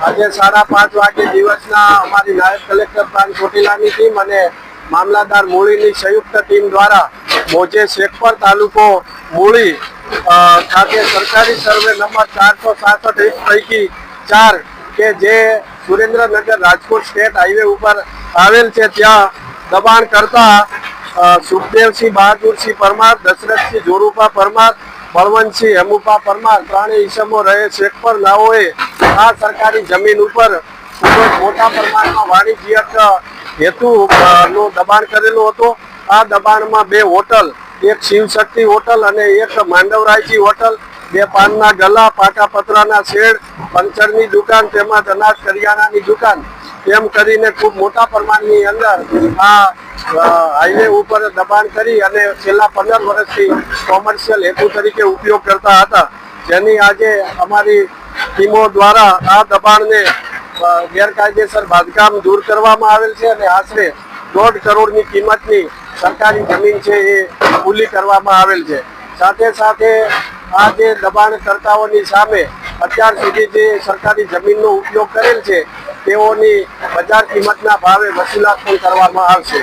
આજે સાડા પાંચ વાગે દિવસના અમારી નાયબ કલેક્ટર પ્રાંત ચોટીલાની ટીમ અને મામલાદાર મૂળીની સંયુક્ત ટીમ દ્વારા મોજે શેખપર તાલુકો મૂળી ખાતે સરકારી સર્વે નંબર ચારસો સાસઠ પૈકી ચાર કે જે સુરેન્દ્રનગર રાજકોટ સ્ટેટ હાઈવે ઉપર આવેલ છે. ત્યાં દબાણ કરતા સુખદેવસિંહ બહાદુરસિંહ પરમાર, દશરથસિંહ જોરુપા પરમાર, બળવંતસિંહ હેમુપા પરમાર ત્રણેય ઈસમો રહે. શેખપર નાઓએ આ સરકારી જમીન ઉપર મોટા પ્રમાણમાં વાણિજ્યક હેતુ નું દબાણ કરેલું હતું. આ દબાણમાં બે હોટલ, એક શિવશક્તિ હોટલ અને એક માંડવરાયજી હોટલ, બે પાનના ગલા પાટા પતરાના શેડ, પંચરની દુકાન તેમજ અનાજ કરિયાણાની દુકાન. એમ કરીને ખૂબ મોટા પ્રમાણની અંદર આ હાઈવે ઉપર દબાણ કરી અને છેલ્લા પંદર વર્ષથી કોમર્શિયલ હેતુ તરીકે ઉપયોગ કરતા હતા. જેની આજે અમારી ટીમો દ્વારા આ દબાણને ગેરકાયદેસર બાંધકામ દૂર કરવામાં આવેલ છે અને આશરે દોઢ કરોડની કિંમતની સરકારી જમીન છે એ ખુલ્લી કરવામાં આવેલ છે. સાથે સાથે આ જે દબાણકર્તાઓની સામે અત્યાર સુધી જે સરકારી જમીનનો ઉપયોગ કરેલ છે, તેઓની બજાર કિંમતના ભાવે વસૂલાત પણ કરવામાં આવશે.